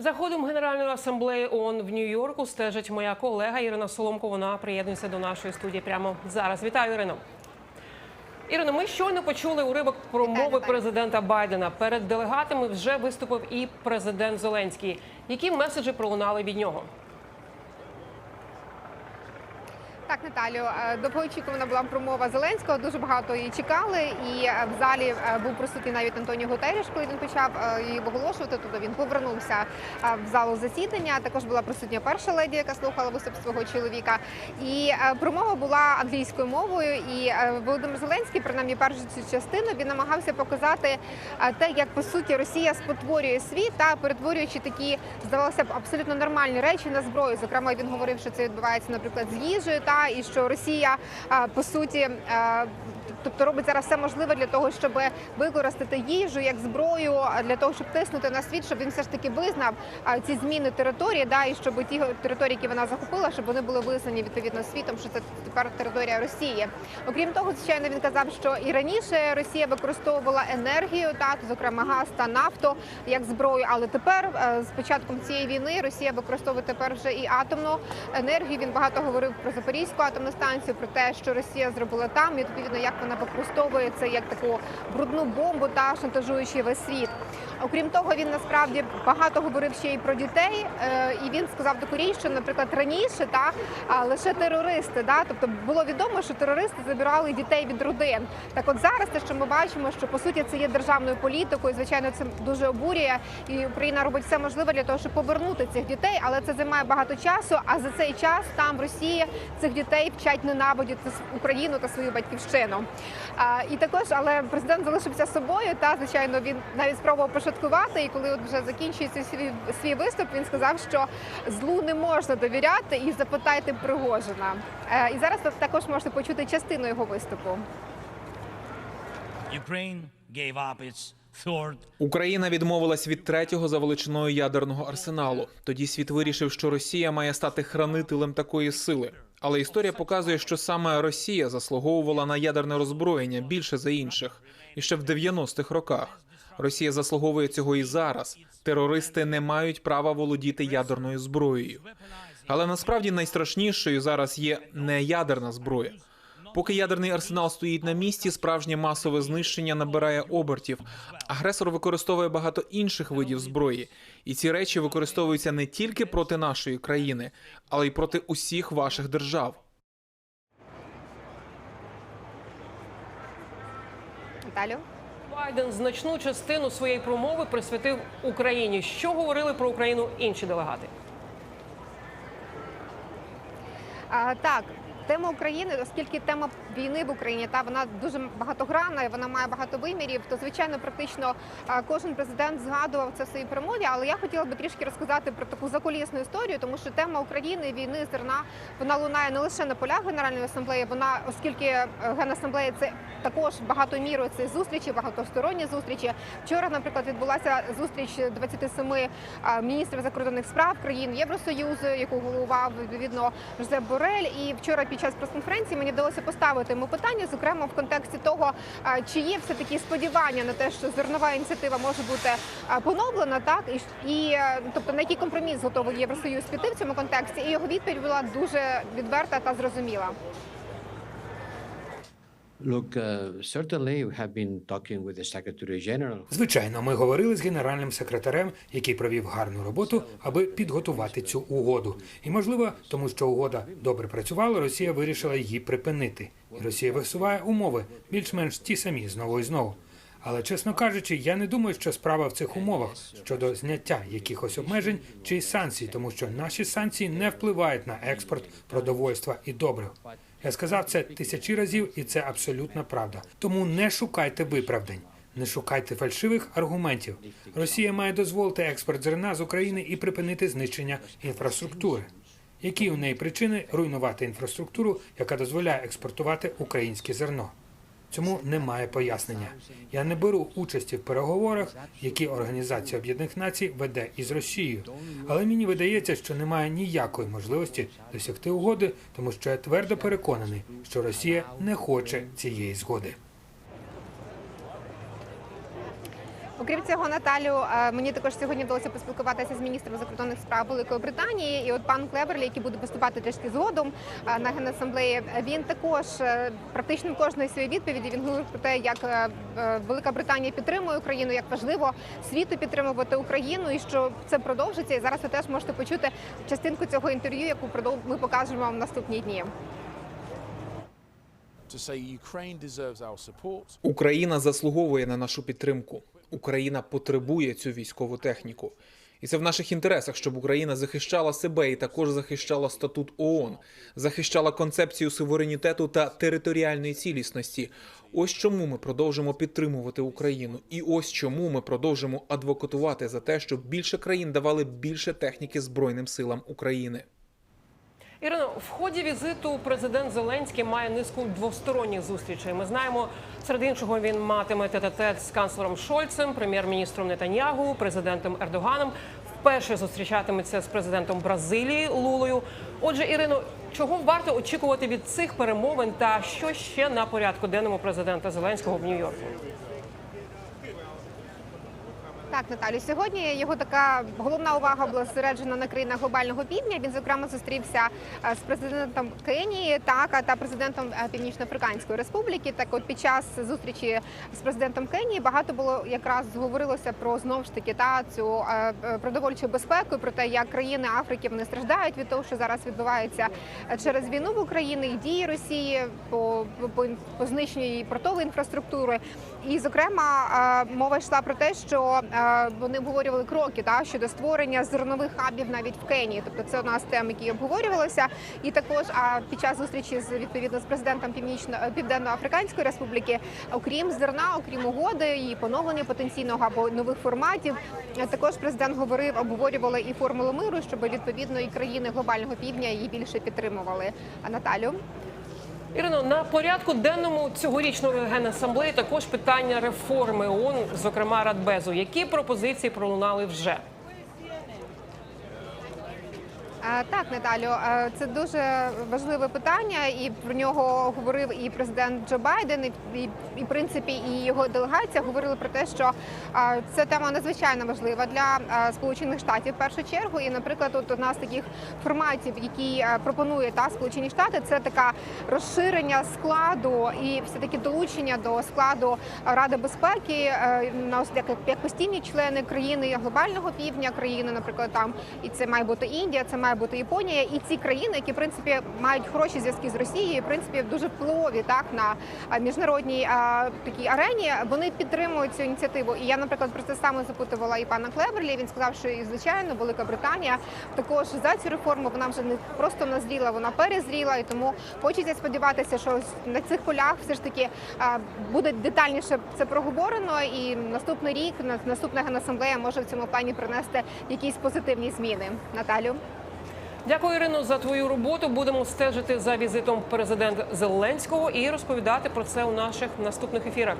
За ходом Генеральної асамблеї ООН в Нью-Йорку стежить моя колега Ірина Соломко. Вона приєднується до нашої студії прямо зараз. Вітаю, Ірино. Ірино, ми щойно почули уривок промови президента Байдена. Перед делегатами вже виступив і президент Зеленський. Які меседжі пролунали від нього? Так, Наталю, е, довгоочікувана була промова Зеленського. Дуже багато її чекали. І е, в залі е, був присутній навіть Антоніо Гутеріш, коли він почав її оголошувати. Тобто він повернувся в залу засідання. Також була присутня перша леді, яка слухала виступ свого чоловіка. І промова була англійською мовою. І Володимир Зеленський, принаймні першу цю частину, він намагався показати те, як по суті Росія спотворює світ та перетворюючи такі, здавалося б, абсолютно нормальні речі на зброю. Зокрема, він говорив, що це відбувається, наприклад, з їжею, та і що Росія е, по суті. е, Тобто робить зараз все можливе для того, щоб використати їжу як зброю для того, щоб тиснути на світ, щоб він все ж таки визнав ці зміни території, да і щоб ті території, які вона захопила, щоб вони були визнані відповідно світом, що це тепер територія Росії. Окрім того, звичайно, він казав, що і раніше Росія використовувала енергію, та зокрема газ та нафту як зброю. Але тепер е, з початком цієї війни Росія використовує тепер вже і атомну енергію. Він багато говорив про Запорізьку атомну станцію, про те, що Росія зробила там, і відповідно як вона використовує це як таку брудну бомбу та шантажуючи весь світ. Окрім того, він насправді багато говорив ще й про дітей. е, І він сказав таку річ, що, наприклад, раніше та лише терористи, да, тобто було відомо, що терористи забирали дітей від родин. Так, от зараз те, що ми бачимо, що по суті це є державною політикою. Звичайно, це дуже обурює, і Україна робить все можливе для того, щоб повернути цих дітей, але це займає багато часу. А за цей час там в Росії цих дітей вчать ненавидіти Україну та свою батьківщину. І також, але президент залишився собою. Та звичайно, він навіть спробував пошуткувати. І коли от вже закінчується свій, свій виступ, він сказав, що злу не можна довіряти і запитайте Пригожина. Е, і зараз також можете почути частину його виступу. Ukraine gave up its Україна відмовилась від третього за величиною ядерного арсеналу. Тоді світ вирішив, що Росія має стати хранителем такої сили. Але історія показує, що саме Росія заслуговувала на ядерне роззброєння більше за інших. І ще в 90-х роках Росія заслуговує цього і зараз. Терористи не мають права володіти ядерною зброєю. Але насправді найстрашнішою зараз є не ядерна зброя. Поки ядерний арсенал стоїть на місці, справжнє масове знищення набирає обертів. Агресор використовує багато інших видів зброї, і ці речі використовуються не тільки проти нашої країни, але й проти усіх ваших держав. Наталю? Байден значну частину своєї промови присвятив Україні. Що говорили про Україну інші делегати? А, так. Тема України, оскільки тема війни в Україні та вона дуже багатогранна, вона має багато вимірів, то звичайно практично кожен президент згадував це в своїй промові. Але я хотіла би трішки розказати про таку закулісну історію, тому що тема України, війни, зерна вона лунає не лише на полях Генеральної асамблеї. Вона, оскільки е, Генасамблея це також багато мірою це зустрічі, багатосторонні зустрічі. Вчора, наприклад, відбулася зустріч 27 а, міністрів закордонних справ країн Євросоюзу, яку головував відповідно Жозеп Борель. І вчора під час прес-конференції мені вдалося поставити йому питання, зокрема в контексті того, чи є все таки сподівання на те, що зернова ініціатива може бути а, поновлена, так і, і е, тобто на який компроміс готовий Євросоюз піти в цьому контексті, і його відповідь була дуже відверта та зрозуміла. Звичайно, ми говорили з генеральним секретарем, який провів гарну роботу, аби підготувати цю угоду. І можливо, тому що угода добре працювала, Росія вирішила її припинити. І Росія висуває умови більш-менш ті самі знову і знову. Але чесно кажучи, я не думаю, що справа в цих умовах щодо зняття якихось обмежень чи санкцій, тому що наші санкції не впливають на експорт продовольства і добрив. Я сказав це тисячі разів, і це абсолютна правда. Тому не шукайте виправдань. Не шукайте фальшивих аргументів. Росія має дозволити експорт зерна з України і припинити знищення інфраструктури. Які у неї причини руйнувати інфраструктуру, яка дозволяє експортувати українське зерно? Цьому немає пояснення. Я не беру участі в переговорах, які Організація Об'єднаних Націй веде із Росією. Але мені видається, що немає ніякої можливості досягти угоди, тому що я твердо переконаний, що Росія не хоче цієї згоди. Окрім цього, Наталю, е, мені також сьогодні вдалося поспілкуватися з міністром закордонних справ Великої Британії. І от пан Клеверлі, який буде виступати трішки згодом е, на генасамблеї, він також е, практично в кожної своєї відповіді він говорив про те, як Велика Британія підтримує Україну, як важливо світу підтримувати Україну, і що це продовжиться. І зараз ви теж можете почути частинку цього інтерв'ю, яку ми покажемо вам в наступні дні. Україна заслуговує на нашу підтримку. Україна потребує цю військову техніку. І це в наших інтересах, щоб Україна захищала себе і також захищала статут ООН, захищала концепцію суверенітету та територіальної цілісності. Ось чому ми продовжимо підтримувати Україну, і ось чому ми продовжимо адвокатувати за те, щоб більше країн давали більше техніки Збройним силам України. Ірино, в ході візиту президент Зеленський має низку двосторонніх зустрічей. Ми знаємо, серед іншого він матиме тет-а-тет з канцлером Шольцем, прем'єр-міністром Нетаньягу, президентом Ердоганом. Вперше зустрічатиметься з президентом Бразилії Лулою. Отже, Ірино, чого варто очікувати від цих перемовин та що ще на порядку денному президента Зеленського в Нью-Йорку? Так, Наталю, сьогодні його така головна увага була зосереджена на країнах глобального півдня. Він зокрема зустрівся е, з президентом Кенії, так та президентом е, Північноафриканської Республіки. Так, от під час зустрічі з президентом Кенії багато було якраз говорилося про знову ж таки та цю е, продовольчу безпеку, про те, як країни Африки вони страждають від того, що зараз відбувається через війну в Україні і дії Росії по, по, по знищенню її портової інфраструктури. І, зокрема, мова йшла про те, що вони обговорювали кроки та щодо створення зернових хабів навіть в Кенії. Тобто це одна з тем, які обговорювалися. І також а під час зустрічі з відповідно з президентом Північно Південно-Африканської Республіки, окрім зерна, окрім угоди і поновлення потенційного або нових форматів, е, також президент говорив, обговорювали і формулу миру, щоб відповідно і країни глобального півдня її більше підтримували. А Наталю. Ірино, на порядку денному цьогорічної генасамблеї також питання реформи ООН, зокрема Радбезу. Які пропозиції пролунали вже? Е, Так, Наталю, е, це дуже важливе питання, і про нього говорив і президент Джо Байден, і, і, і принципі, і його делегація говорили про те, що е, ця тема надзвичайно важлива для Сполучених Штатів в першу чергу. І, наприклад, от одна з таких форматів, які пропонує та Сполучені Штати, це така розширення складу і все таки долучення до складу Ради безпеки на як, як постійні члени країни глобального півдня країни, наприклад, там і це має бути Індія, це має бути Японія, і ці країни, які в принципі мають хороші зв'язки з Росією, в принципі дуже впливові так на міжнародній а, такій арені. Вони підтримують цю ініціативу. І я, наприклад, про це саме запитувала і пана Клеверлі. Він сказав, що і звичайно Велика Британія також за цю реформу вона вже не просто назріла, вона перезріла, і тому хочеться сподіватися, що на цих полях все ж таки а, буде детальніше це проговорено, і наступний рік наступна генасамблея може в цьому плані принести якісь позитивні зміни. Наталю. Дякую, Ірино, за твою роботу. Будемо стежити за візитом президента Зеленського і розповідати про це у наших наступних ефірах.